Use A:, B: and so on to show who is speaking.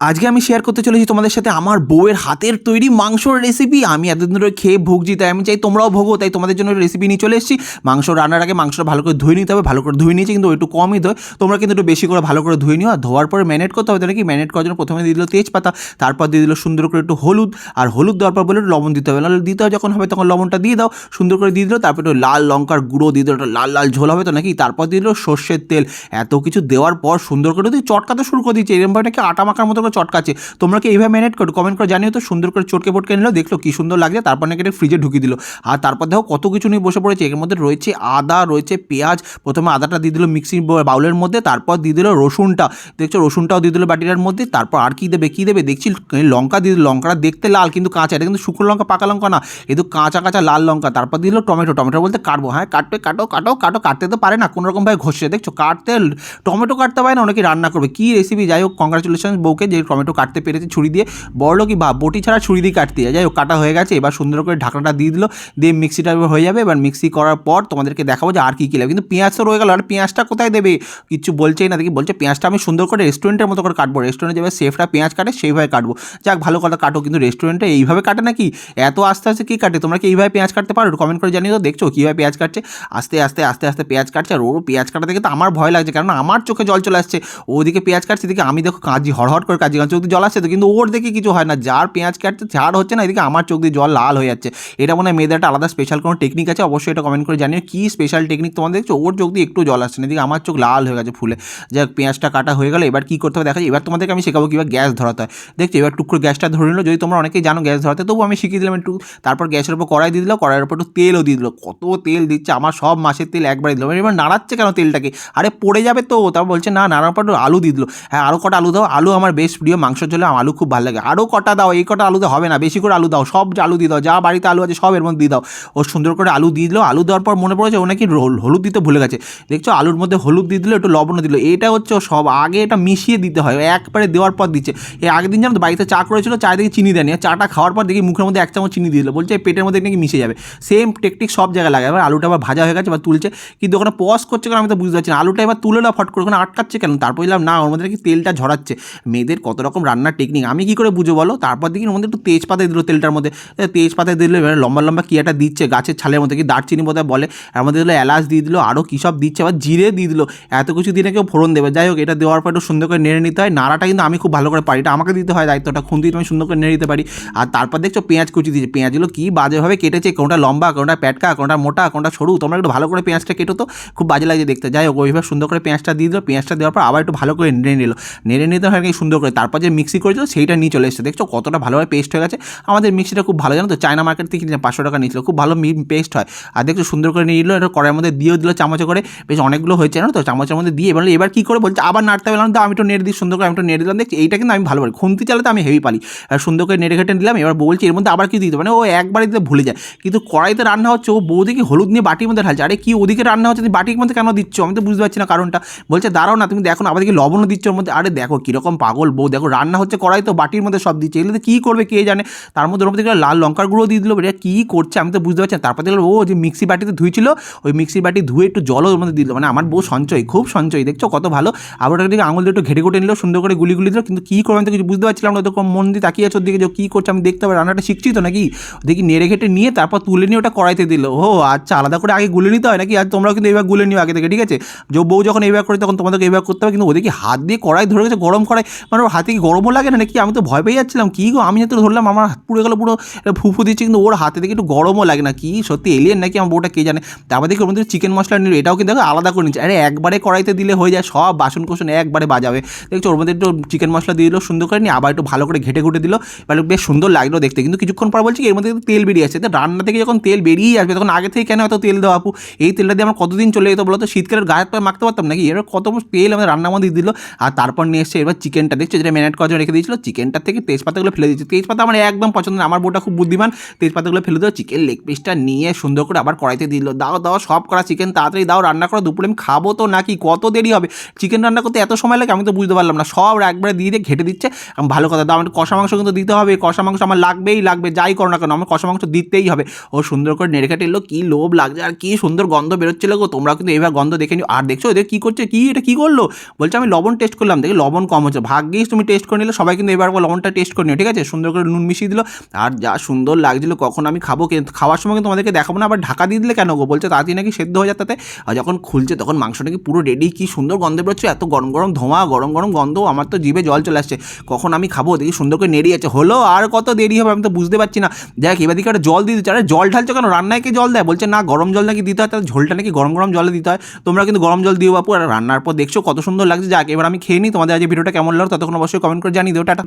A: আজকে আমি শেয়ার করতে চলেছি তোমাদের সাথে আমার বউয়ের হাতের তৈরি মাংসর রেসিপি আমি এতদিন ধরে খেয়ে ভুগছি, তাই আমি চাই তোমরাও ভোগো, তাই তোমাদের জন্য রেসিপি নিয়ে চলে এসেছি। মাংস রান্নার আগে মাংসটা ভালো করে ধুয়ে নিতে হবে, ভালো করে ধুয়ে নিয়েছি, কিন্তু একটু কমই ধোয়। তোমরা কিন্তু একটু বেশি করে ভালো করে ধুয়ে নিও, আর ধোয়ার পরে ম্যানেট করতে হবে কি ম্যানেট করার জন্য প্রথমে দিয়ে দিল তেজপাতা, তারপর দিয়ে দিল সুন্দর করে একটু হলুদ, আর হলুদ দেওয়ার পর বলে একটু লবণ দিতে হবে। নাহলে দিতে হয়, যখন হবে তখন লবণটা দিয়ে দাও, সুন্দর করে দিয়ে দিল, তারপর একটু লাল লঙ্কার গুঁড়ো দিয়ে দিল, একটু লাল লাল ঝোল হবে তো নাকি? তারপর দিয়ে দিল সর্ষের তেল। এত কিছু দেওয়ার পর সুন্দর করে তুই চটকাতে শুরু করে দিচ্ছে এরকম নাকি আটা মাখার মতো করে চটকাচ্ছে। তোমরা কি এইভাবে ম্যানেট করো? কমেন্ট করে জানিও তো, সুন্দর করে চটকে পটকে নিলো, দেখল কি সুন্দর লাগছে, তারপর নাকি এটা ফ্রিজে ঢুকিয়ে দিল। আর তারপর দেখো কত কিছু নিয়ে বসে পড়েছে, এর মধ্যে রয়েছে আদা, রয়েছে পেঁয়াজ, প্রথমে আদাটা দিয়ে দিল মিক্সি বাউলের মধ্যে, তারপর দিয়ে দিল রসুনটা। দেখছ, রসুনটাও দিয়ে দিল বাটিটার মধ্যে, তারপর আর কি দেবে কি দেবে, দেখছি লঙ্কা দিয়ে লঙ্কাটা দেখতে লাল, কিন্তু কাঁচা, এটা কিন্তু শুকনো লঙ্কা, পাকা লঙ্কা না এ তো কাঁচা কাঁচা, লাল লঙ্কা, তারপর দিল টমেটো। টমেটো বলতে কাটবো হ্যাঁ কাটবে কাটো কাটো কাটো, কাটতে তো পারে না, কোনো রকমভাবে ঘষে, দেখছ, কাটতে, টমেটো কাটতে পারে না, অনেকে রান্না করবে, কী রেসিপি যাই হোক কংগ্রাচুলেশন বউকে, যে টমেটো কাটতে পেরেছে ছুরি দিয়ে। বড় কি বা, বটি ছাড়া ছুরি দিয়ে কাটতে যাই হোক, কাটা হয়ে গেছে। এবার সুন্দর করে ঢাকনাটা দিয়ে দিল। দিয়ে মিক্সিটা হয়ে যাবে। এবার মিক্সি করার পর তোমাদেরকে দেখাবো যে আর কী কী লাগবে। কিন্তু পেঁয়াজ তো রয়ে গেল। আর পেঁয়াজটা কোথায় দেবে? কিচ্ছু বলছেই না। দেখি বলছে, পেঁয়াজটা আমি সুন্দর করে রেস্টুরেন্টের মতো করে কাটবো। রেস্টুরেন্টে যেভাবে সেফরা পেঁয়াজ কাটে, সেইভাবে কাটবো। যাক, ভালো কথা কাটো। কিন্তু রেস্টুরেন্টে এইভাবে কাটে নাকি? এত আস্তে আস্তে কী কাটে? তোমরা কি এইভাবে পেঁয়াজ কাটতে পারো? কমেন্ট করে জানিয়ে তো দেখছ কীভাবে পেঁয়াজ কাটছে? আস্তে আস্তে আস্তে আস্তে পেঁয়াজ কাটছে। আর ওর পেঁয়াজ কাটা দেখে তো আমার ভয় লাগছে। কারণ আমার চোখে জল চলে আসছে। ওদিকে পেঁয়াজ কাটছে। এদিকে আমি দেখো কাজি হড়হড় করে কাজি চোখ দিয়ে জল আসছে তো, কিন্তু ওর দেখে কিছু হয় না। যার পেঁয়াজ কাটছে ঝাড় হচ্ছে না, এদিকে আমার চোখ দিয়ে জল লাল হয়ে যাচ্ছে। এটা মনে হয় মেয়েদের একটা আলাদা স্পেশাল কোনো টেকনিক আছে? অবশ্যই এটা কমেন্ট করে জানিও। কী স্পেশাল টেকনিক তোমাদের দেখছ? ওর চোখ দিয়ে একটু জল আসছে না, এদিকে আমার চোখ লাল হয়ে গেছে ফুলে। যাক পেঁয়াজটা কাটা হয়ে গেল, এবার কী করতে হবে দেখা যায় এবার তোমাদেরকে আমি শেখাবো কীভাবে গ্যাস ধরাতে হয়। দেখছ, এবার টুক করে গ্যাসটা ধরে নিলো। যদি তোমরা অনেকেই জানো গ্যাস ধরাতে তবু আমি শিখিয়ে দিলাম একটু। তারপর গ্যাসের উপর কড়াই দিয়ে দিল, কড়াইয়ের উপর একটু তেলও দিয়ে দিল। কত তেল দিচ্ছে? আমার সব মাসের তেল একবারে দিল। এবার নাড়াচ্ছে কেন তেলটাকে? আরে পড়ে যাবে তো। তারপর বলছে, না নাড়ার পর আলু দিয়ে দিল। হ্যাঁ আরও কটা আলু দাও। আলু আমার বেশ প্রিয় মাংস ঝোলে আলু খুব ভালো লাগে। আরও কটা দাও, এই কটা আলুতে হবে না, বেশি করে আলু দাও, সব আলু দিয়ে দাও, যা বাড়িতে আলু আছে সব এর মধ্যে দিয়ে দাও। ও সুন্দর করে আলু দিয়ে দিলো, আলু দেওয়ার পর মনে পড়েছে ও নাকি হলুদ দিতে ভুলে গেছে। দেখছ, আলুর মধ্যে হলুদ দিয়ে দিলো, একটু লবণ দিল। এটা হচ্ছে সব, আগে এটা মিশিয়ে দিতে হয়, একবারে দেওয়ার পর দিচ্ছে। এই আগের দিন জানো বাড়িতে চা করেছিল চা দিকে চিনি দেয়নি চাটা খাওয়ার পর দেখি মুখের মধ্যে এক চামচ চিনি দিয়ে দিল। বলছে পেটের মধ্যে নাকি মিশে যাবে। সেম টেকনিক সব জায়গায় লাগে এবার আলুটা আবার ভাজা হয়ে গেছে বা তুলছে, কিন্তু ওখানে পজ করছে কেন আমি তো বুঝতে পারছি না। আলুটা এবার তুলে না ফট করে, ওখানে আটকাচ্ছে কেন? তারপর দিলাম না, ওর মধ্যে নাকি তেলটা ঝরাচ্ছে। মেয়েদের কত রকম রান্নার টেকনিক আমি কি করে বুঝো বলো? তারপর দেখি ওর মধ্যে একটু তেজপাতা দিল তেলটার মধ্যে। তেজপাতা দিল লম্বা লম্বা কি একটা দিচ্ছে? গাছের ছালের মধ্যে কি দারচিনি বোধহয় বলে? এর মধ্যে দিল এলাচ দিয়ে দিল আরও কী সব দিচ্ছে? আবার জিরে দিয়ে দিল। এত কিছু দিনে কেউ ফোড়ন দেবে। যাই হোক, এটা দেওয়ার পর একটু সুন্দর করে নেড়ে নিতে হয়। নাড়াটা কিন্তু আমি খুব ভালো করে পারি। এটা আমাকে দিতে হয় দায়িত্বটা। খুন্তি আমি সুন্দর করে নেড়ে দিতে পারি। আর তারপর দেখছ পেঁয়াজ কুচি দিয়েছে। পেঁয়াজগুলো কি বাজেভাবে কেটেছে? কোনটা লম্বা, কোনটা প্যাটকা, কোনটা মোটা, কোনটা সরু? তোমরা একটু ভালো করে পেঁয়াজটা কেটো তো। খুব বাজে লাগছে দেখতে। যাই হোক, ওইভাবে সুন্দর করে পেঁয়াজটা দিয়ে দিল। পেঁয়াজটা দেওয়ার পর আবার একটু ভালো করে নেড়ে নিল। নেড়ে নিতে হয় সুন্দর করে। তারপর যে মিক্সি করেছিল সেইটা নিয়ে চলে এসেছে। দেখছ কতটা ভালোভাবে পেস্ট হয়ে গেছে। আমাদের মিক্সিটা খুব ভালো, জানো তো? চায়না মার্কেট থেকে কিনে পাঁচশো টাকা নিয়েছিল। খুব ভালো পেস্ট হয়। আর দেখছ সুন্দর করে নিয়ে নিল এটা কড়াইয়ের মধ্যে দিয়েও দিল চামচে করে। বেশ অনেকগুলো হয়েছে, জানো তো? চামচের মধ্যে দিয়ে এবার এবার কী করে বলছে, আবার নাড়তে পেলাম তো আমি একটু নেড়ে দিই, সুন্দর করে আমি একটু নেড়ে দিলাম। দেখছি এইটা কিন্তু আমি ভালো পারি খুন্তি চালাতে আমি হেভি পারি আর সুন্দর করে নেড়ে ঘেটে দিলাম এবার বলছি, এর মধ্যে আবার কি দিতে মানে ও একবারে দিতে ভুলে যায়। কিন্তু কড়াইতে রান্না হচ্ছে, ও বৌদিকে হলুদ নিয়ে বাটির মধ্যে ঢালছে। আরে কি ওদিকে রান্না হচ্ছে, তুমি বাটির মধ্যে কেন দিচ্ছ? আমি তো বুঝতে পারছি না কারণটা। বলছে, দাঁড়াও না, তুমি দেখো না আবার দেখি লবণও দিচ্ছ ওর মধ্যে। আরে দেখো, কীরকম পাগল বউ, দেখো রান্না হচ্ছে কড়াই তো, বাটির মধ্যে সব দিচ্ছে। এগুলোতে কী করবে কে জানে? তার মধ্যে ওর মধ্যে লাল লঙ্কার গুঁড়ো দিয়ে দিল এটা কী করছে আমি তো বুঝতে পারছি না। তারপর দেখল, ও যে মিক্সি বাটিতে ধুইছিল, ওই মিক্সি বাটি ধুয়ে একটু জলও ওর মধ্যে দিল। মানে আমার বউ সঞ্চয়, খুব সঞ্চয়, দেখছ কত ভালো? আবার ওটাকে দিকে আঙুল দিয়ে একটু ঘেটে ঘুটে নিল, সুন্দর করে গুলি গুলি দিল, কিন্তু কী করবে আমি তো কিছু বুঝতে পারছিলাম না। তো মন দিয়ে তাকিয়ে আছে দিকে, যে কী করছে আমি দেখতে হবে রান্নাটা শিখছি তো নাকি? দেখি নেড়ে ঘেটে নিয়ে তারপর তুলে নিয়ে ওটা কড়াইতে দিল। ও আচ্ছা আলাদা করে আগে গুলে নিতে হয় নাকি? আর তোমরাও কিন্তু এইবার গুলে নিও আগে থেকে, ঠিক আছে? যে বউ যখন এইবার করে, তখন তোমাদেরকে এইবার করতে হবে, কিন্তু ওদেরকে হাত দিয়ে কড়াই ধরে গেছে, গরম কড়াই। মানে হাতে কি গরমও লাগে না নাকি? আমি তো ভয় পেয়ে যাচ্ছিলাম। কী গো? আমি তো ধরলাম, আমার হাত পুড়ে গেলো, পুরো ফুফু দিচ্ছে, কিন্তু ওর হাতে দেখে একটু গরমও লাগে না। কি? সত্যি এলিয়েন নাকি? আমার বউটা কে জানে? তারপর দেখি ওর মধ্যে চিকেন মশলা নিল? এটাও কিন্তু আলাদা করে নিচ্ছে। আরে একবারে কড়াইতে দিলে হয়ে যায়, সব বাসন কোসন একবারে বাজাবে। দেখছ? ওর মধ্যে একটু চিকেন মশলা দিয়ে দিল, সুন্দর করে নিয়ে আবার একটু ভালো করে ঘেটে ঘুটে দিল। এবার বেশ সুন্দর লাগল দেখতে। কিন্তু কিছুক্ষণ পর বলছি এর মধ্যে তেল বেরিয়ে আসছে। রান্না থেকে যখন তেল বেরিয়ে আসবে, তখন আগে থেকে কেন এত তেল দেওয়া আপু? এই তেলটা দিয়ে আমার কতদিন চলে যেত বলো তো? শীতকালের গায়ে মাখতে পারতাম নাকি? এবার কত তেল আমাদের রান্নার মধ্যে দিল। আর তারপর নিয়ে এসছে এবার চিকেনটা দেখছ? যেটা ম্যানেট করার জন্য রেখে দিয়েছিল। চিকেনটা থেকে তেজপাতাগুলো ফেলে দিয়েছে। তেজপাতা আমার একদম পছন্দ না আমার বউটা খুব বুদ্ধিমান। তেজপাতাগুলো ফেলে দিল চিকেন লেগ পিসটা নিয়ে সুন্দর করে আবার কড়াইতে দিল। দাও দাও, সব করা চিকেন তাড়াতাড়ি দাও, রান্না করো, দুপুরে আমি খাব তো নাকি কত দেরি হবে? চিকেন রান্না করতে এত সময় লাগে আমি তো বুঝতে পারলাম না। সব একবারে দিয়ে দিয়ে ঘেটে দিচ্ছে। আমি ভালো কথা, দাও আমার কষা মাংস কিন্তু দিতে হবে। কষা মাংস আমার লাগবেই লাগবে, যাই করো না কেন আমার কষা মাংস দিতেই হবে। ও সুন্দর করে নেড়ে কেটে এলো, কী লোভ লাগছে, আর কী সুন্দর গন্ধ বেরোচ্ছিল গো, তোমরা কিন্তু এইভাবে গন্ধ দেখে নিও। আর দেখছ ওদের কী করছে, কী, এটা কী করল? বলছে আমি লবণ টেস্ট করলাম, দেখি লবণ কম হচ্ছে। ভাগ্যিস তুমি টেস্ট করে নিলে, সবাই কিন্তু এবার লবণটা টেস্ট করে নিও। ঠিক আছে? সুন্দর করে নুন মিশিয়ে দিল। আর যা সুন্দর লাগছিল, কখন আমি খাব খাওয়ার সময় কিন্তু তোমাদেরকে দেখাবো না, আবার ঢাকা দিয়ে দিলে কেন গো? বলছে তাড়াতাড়ি নাকি সেদ্ধ হয়ে যায় তাতে। আর যখন খুলছে, তখন মাংসটা কি পুরো রেডি কি সুন্দর গন্ধ বেরোচ্ছে এত গরম গরম ধোঁয়া, গরম গরম গন্ধ, আমার তো জিভে জল চলে আসছে। কখন আমি খাব? দেখি সুন্দর করে নেড়ে যাচ্ছে হলো আর কত দেরি হবে আমি তো বুঝতে পারছি না। দেখ, এবার দিকে একটা জল দিয়ে দিচ্ছে। আরে জল ঢালছে কেন? রান্নায় কি জল দেয়? বলছে, না, গরম জল নাকি দিতে হয়। তার ঝোলটা নাকি গরম গরম জলে দিতে হয়। তোমরা কিন্তু গরম জল দিও বাপু। আর রান্নার পর দেখছ কত সুন্দর লাগছে। যাক, এবার আমি খেয়ে নিই। তোমাদের আজ এই ভিডিওটা কেমন লাগল? ততক্ষণ অবশ্যই কমেন্ট করে জানিয়ে দিও টাটা।